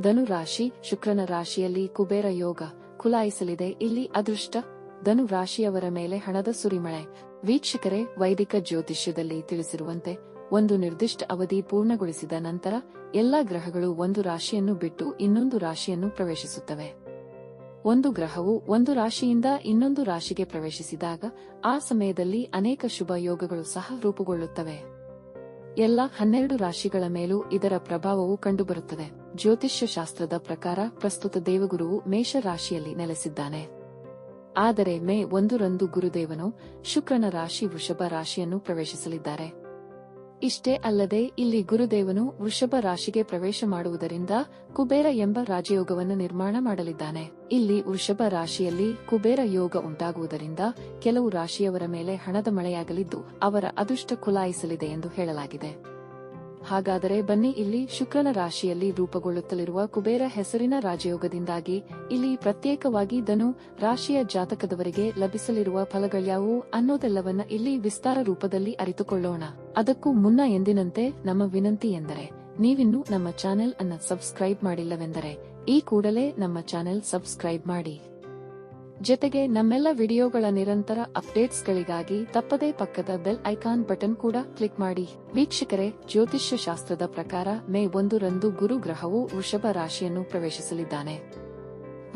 ಧನು ರಾಶಿ ಶುಕ್ರನ ರಾಶಿಯಲ್ಲಿ ಕುಬೇರ ಯೋಗ ಕುಲಾಯಿಸಲಿದೆ. ಇಲ್ಲಿ ಅದೃಷ್ಟ ಧನು ರಾಶಿಯವರ ಮೇಲೆ ಹಣದ ಸುರಿಮಳೆ. ವೀಕ್ಷಕರೇ, ವೈದಿಕ ಜ್ಯೋತಿಷ್ಯದಲ್ಲಿ ತಿಳಿಸಿರುವಂತೆ ಒಂದು ನಿರ್ದಿಷ್ಟ ಅವಧಿ ಪೂರ್ಣಗೊಳಿಸಿದ ನಂತರ ಎಲ್ಲಾ ಗ್ರಹಗಳು ಒಂದು ರಾಶಿಯನ್ನು ಬಿಟ್ಟು ಇನ್ನೊಂದು ರಾಶಿಯನ್ನು ಪ್ರವೇಶಿಸುತ್ತವೆ. ಒಂದು ಗ್ರಹವು ಒಂದು ರಾಶಿಯಿಂದ ಇನ್ನೊಂದು ರಾಶಿಗೆ ಪ್ರವೇಶಿಸಿದಾಗ ಆ ಸಮಯದಲ್ಲಿ ಅನೇಕ ಶುಭ ಯೋಗಗಳು ಸಹ ರೂಪುಗೊಳ್ಳುತ್ತವೆ. ಎಲ್ಲ ಹನ್ನೆರಡು ರಾಶಿಗಳ ಮೇಲೂ ಇದರ ಪ್ರಭಾವವು ಕಂಡುಬರುತ್ತದೆ. ಜ್ಯೋತಿಷ್ಯ ಶಾಸ್ತ್ರದ ಪ್ರಕಾರ ಪ್ರಸ್ತುತ ದೇವಗುರುವು ಮೇಷ ರಾಶಿಯಲ್ಲಿ ನೆಲೆಸಿದ್ದಾನೆ. ಆದರೆ ಮೇ ಒಂದರಂದು ಗುರುದೇವನು ಶುಕ್ರನ ರಾಶಿ ವೃಷಭ ರಾಶಿಯನ್ನು ಪ್ರವೇಶಿಸಲಿದ್ದಾರೆ. ಇಷ್ಟೇ ಅಲ್ಲದೆ ಇಲ್ಲಿ ಗುರುದೇವನು ವೃಷಭ ರಾಶಿಗೆ ಪ್ರವೇಶ ಮಾಡುವುದರಿಂದ ಕುಬೇರ ಎಂಬ ರಾಜಯೋಗವನ್ನು ನಿರ್ಮಾಣ ಮಾಡಲಿದ್ದಾನೆ. ಇಲ್ಲಿ ವೃಷಭ ರಾಶಿಯಲ್ಲಿ ಕುಬೇರ ಯೋಗ ಉಂಟಾಗುವುದರಿಂದ ಕೆಲವು ರಾಶಿಯವರ ಮೇಲೆ ಹಣದ ಮಳೆಯಾಗಲಿದ್ದು ಅವರ ಅದೃಷ್ಟ ಕುಲಾಯಿಸಲಿದೆ ಎಂದು ಹೇಳಲಾಗಿದೆ. ಹಾಗಾದರೆ ಬನ್ನಿ ಇಲ್ಲಿ ಶುಕ್ರನ ರಾಶಿಯಲ್ಲಿ ರೂಪುಗೊಳ್ಳುತ್ತಲಿರುವ ಕುಬೇರ ಹೆಸರಿನ ರಾಜಯೋಗದಿಂದಾಗಿ ಇಲ್ಲಿ ಪ್ರತ್ಯೇಕವಾಗಿ ಧನು ರಾಶಿಯ ಜಾತಕದವರಿಗೆ ಲಭಿಸಲಿರುವ ಫಲಗಳ್ಯಾವು ಅನ್ನೋದೆಲ್ಲವನ್ನ ಇಲ್ಲಿ ವಿಸ್ತಾರ ರೂಪದಲ್ಲಿ ಅರಿತುಕೊಳ್ಳೋಣ. ಅದಕ್ಕೂ ಮುನ್ನ ಎಂದಿನಂತೆ ನಮ್ಮ ವಿನಂತಿ ಎಂದರೆ, ನೀವಿನ್ನೂ ನಮ್ಮ ಚಾನೆಲ್ ಅನ್ನ ಸಬ್ಸ್ಕ್ರೈಬ್ ಮಾಡಿಲ್ಲವೆಂದರೆ, ಈ ಕೂಡಲೇ ನಮ್ಮ ಚಾನೆಲ್ ಸಬ್ಸ್ಕ್ರೈಬ್ ಮಾಡಿ. ಜೊತೆಗೆ ನಮ್ಮೆಲ್ಲ ವಿಡಿಯೋಗಳ ನಿರಂತರ ಅಪ್ಡೇಟ್ಸ್ಗಳಿಗಾಗಿ ತಪ್ಪದೇ ಪಕ್ಕದ ಬೆಲ್ ಐಕಾನ್ ಬಟನ್ ಕೂಡ ಕ್ಲಿಕ್ ಮಾಡಿ. ವೀಕ್ಷಕರೇ ಜ್ಯೋತಿಷ್ಯ ಶಾಸ್ತ್ರದ ಪ್ರಕಾರ ಮೇ ಒಂದರಂದು ಗುರು ಗ್ರಹವು ವೃಷಭ ರಾಶಿಯನ್ನು ಪ್ರವೇಶಿಸಲಿದ್ದಾನೆ.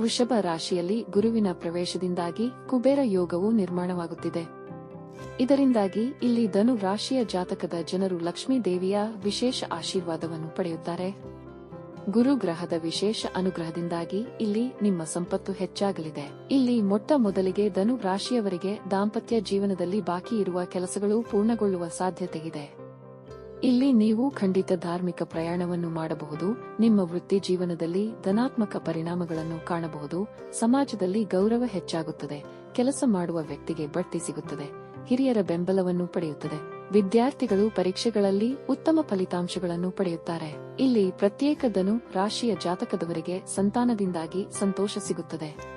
ವೃಷಭ ರಾಶಿಯಲ್ಲಿ ಗುರುವಿನ ಪ್ರವೇಶದಿಂದಾಗಿ ಕುಬೇರ ಯೋಗವು ನಿರ್ಮಾಣವಾಗುತ್ತಿದೆ. ಇದರಿಂದಾಗಿ ಇಲ್ಲಿ ಧನು ರಾಶಿಯ ಜಾತಕದ ಜನರು ಲಕ್ಷ್ಮೀ ದೇವಿಯ ವಿಶೇಷ ಆಶೀರ್ವಾದವನ್ನು ಪಡೆಯುತ್ತಾರೆ. ಗುರು ಗ್ರಹದ ವಿಶೇಷ ಅನುಗ್ರಹದಿಂದಾಗಿ ಇಲ್ಲಿ ನಿಮ್ಮ ಸಂಪತ್ತು ಹೆಚ್ಚಾಗಲಿದೆ. ಇಲ್ಲಿ ಮೊಟ್ಟ ಮೊದಲಿಗೆ ಧನು ರಾಶಿಯವರಿಗೆ ದಾಂಪತ್ಯ ಜೀವನದಲ್ಲಿ ಬಾಕಿ ಇರುವ ಕೆಲಸಗಳು ಪೂರ್ಣಗೊಳ್ಳುವ ಸಾಧ್ಯತೆಯಿದೆ. ಇಲ್ಲಿ ನೀವು ಖಂಡಿತ ಧಾರ್ಮಿಕ ಪ್ರಯಾಣವನ್ನು ಮಾಡಬಹುದು, ನಿಮ್ಮ ವೃತ್ತಿ ಜೀವನದಲ್ಲಿ ಧನಾತ್ಮಕ ಪರಿಣಾಮಗಳನ್ನು ಕಾಣಬಹುದು, ಸಮಾಜದಲ್ಲಿ ಗೌರವ ಹೆಚ್ಚಾಗುತ್ತದೆ, ಕೆಲಸ ಮಾಡುವ ವ್ಯಕ್ತಿಗೆ ಬಡ್ತಿ ಸಿಗುತ್ತದೆ, ಹಿರಿಯರ ಬೆಂಬಲವನ್ನು ಪಡೆಯುತ್ತದೆ. ವಿದ್ಯಾರ್ಥಿಗಳು ಪರೀಕ್ಷೆಗಳಲ್ಲಿ ಉತ್ತಮ ಫಲಿತಾಂಶಗಳನ್ನು ಪಡೆಯುತ್ತಾರೆ. ಇಲ್ಲಿ ಪ್ರತ್ಯೇಕ ಧನು ರಾಶಿಯ ಜಾತಕದವರಿಗೆ ಸಂತಾನದಿಂದಾಗಿ ಸಂತೋಷ ಸಿಗುತ್ತದೆ.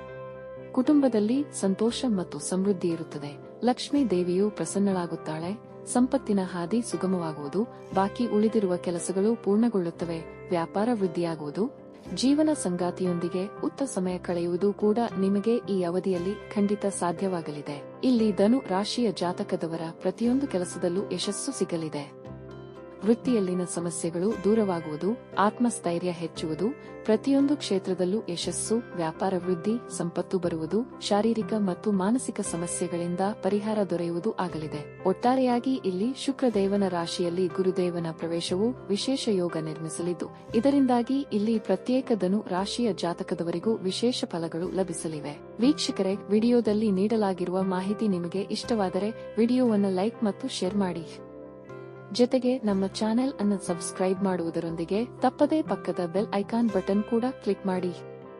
ಕುಟುಂಬದಲ್ಲಿ ಸಂತೋಷ ಮತ್ತು ಸಮೃದ್ಧಿ ಇರುತ್ತದೆ. ಲಕ್ಷ್ಮೀ ದೇವಿಯು ಪ್ರಸನ್ನಳಾಗುತ್ತಾಳೆ. ಸಂಪತ್ತಿನ ಹಾದಿ ಸುಗಮವಾಗುವುದು. ಬಾಕಿ ಉಳಿದಿರುವ ಕೆಲಸಗಳು ಪೂರ್ಣಗೊಳ್ಳುತ್ತವೆ. ವ್ಯಾಪಾರ ವೃದ್ಧಿಯಾಗುವುದು. ಜೀವನ ಸಂಗಾತಿಯೊಂದಿಗೆ ಉತ್ತ ಸಮಯ ಕಳೆಯುವುದು ಕೂಡ ನಿಮಗೆ ಈ ಅವಧಿಯಲ್ಲಿ ಖಂಡಿತ ಸಾಧ್ಯವಾಗಲಿದೆ. ಇಲ್ಲಿ ಧನು ರಾಶಿಯ ಜಾತಕದವರ ಪ್ರತಿಯೊಂದು ಕೆಲಸದಲ್ಲೂ ಯಶಸ್ಸು ಸಿಗಲಿದೆ. ವೃತ್ತಿಯಲ್ಲಿನ ಸಮಸ್ಯೆಗಳು ದೂರವಾಗುವುದು, ಆತ್ಮಸ್ಥೈರ್ಯ ಹೆಚ್ಚುವುದು, ಪ್ರತಿಯೊಂದು ಕ್ಷೇತ್ರದಲ್ಲೂ ಯಶಸ್ಸು, ವ್ಯಾಪಾರ ವೃದ್ಧಿ, ಸಂಪತ್ತು ಬರುವುದು, ಶಾರೀರಿಕ ಮತ್ತು ಮಾನಸಿಕ ಸಮಸ್ಯೆಗಳಿಂದ ಪರಿಹಾರ ದೊರೆಯುವುದು ಆಗಲಿದೆ. ಒಟ್ಟಾರೆಯಾಗಿ ಇಲ್ಲಿ ಶುಕ್ರದೇವನ ರಾಶಿಯಲ್ಲಿ ಗುರುದೇವನ ಪ್ರವೇಶವು ವಿಶೇಷ ಯೋಗ ನಿರ್ಮಿಸಲಿದ್ದು, ಇದರಿಂದಾಗಿ ಇಲ್ಲಿ ಪ್ರತ್ಯೇಕ ಧನು ರಾಶಿಯ ಜಾತಕದವರಿಗೂ ವಿಶೇಷ ಫಲಗಳು ಲಭಿಸಲಿವೆ. ವೀಕ್ಷಕರೇ, ವಿಡಿಯೋದಲ್ಲಿ ನೀಡಲಾಗಿರುವ ಮಾಹಿತಿ ನಿಮಗೆ ಇಷ್ಟವಾದರೆ ವಿಡಿಯೋವನ್ನು ಲೈಕ್ ಮತ್ತು ಶೇರ್ ಮಾಡಿ. ಜೊತೆಗೆ ನಮ್ಮ ಚಾನೆಲ್ ಅನ್ನು ಸಬ್ಸ್ಕ್ರೈಬ್ ಮಾಡುವುದರೊಂದಿಗೆ ತಪ್ಪದೇ ಪಕ್ಕದ ಬೆಲ್ ಐಕಾನ್ ಬಟನ್ ಕೂಡ ಕ್ಲಿಕ್ ಮಾಡಿ.